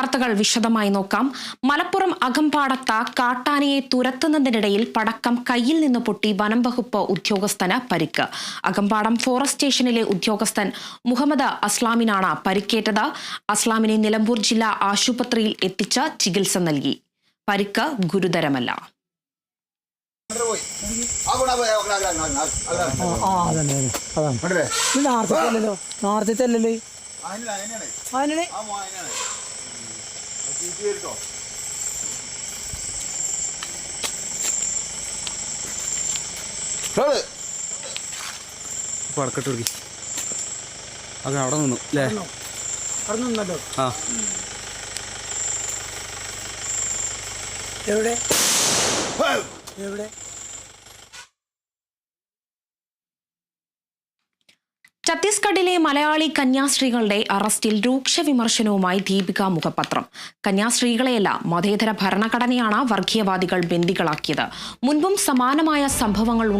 വാർത്തകൾ വിശദമായി നോക്കാം. മലപ്പുറം അകമ്പാടത്ത കാട്ടാനയെ തുരത്തുന്നതിനിടയിൽ പടക്കം കയ്യിൽ നിന്ന് പൊട്ടി വനം വകുപ്പ് ഉദ്യോഗസ്ഥന് പരിക്ക്. അകമ്പാടം ഫോറസ്റ്റ് സ്റ്റേഷനിലെ ഉദ്യോഗസ്ഥൻ മുഹമ്മദ് അസ്ലാമിനാണ് പരിക്കേറ്റത്. അസ്ലാമിനെ നിലമ്പൂർ ജില്ലാ ആശുപത്രിയിൽ എത്തിച്ച് ചികിത്സ നൽകി. പരിക്ക് ഗുരുതരമല്ല. ആ അതന്നെ. അതന്നെ. അതാണ്. ഇത് നേരത്തെ അല്ലല്ലോ നേരത്തെ അല്ലല്ലോ അതിനെ പടക്കട്ട് കൊടുക്കി. അത് അവിടെ നിന്നു അല്ലേ അവിടെ നിന്നല്ലോ? ആ. എവിടെ? എവിടെ? ഛത്തീസ്ഗഡിലെ മലയാളി കന്യാസ്ത്രീകളുടെ അറസ്റ്റിൽ രൂക്ഷ വിമർശനവുമായി ദീപിക മുഖപത്രം. കന്യാസ്ത്രീകളെയല്ല മതേതര ഭരണഘടനയാണ് വർഗീയവാദികൾ ബന്ദികളാക്കിയത്. മുൻപും സമാനമായ സംഭവങ്ങൾ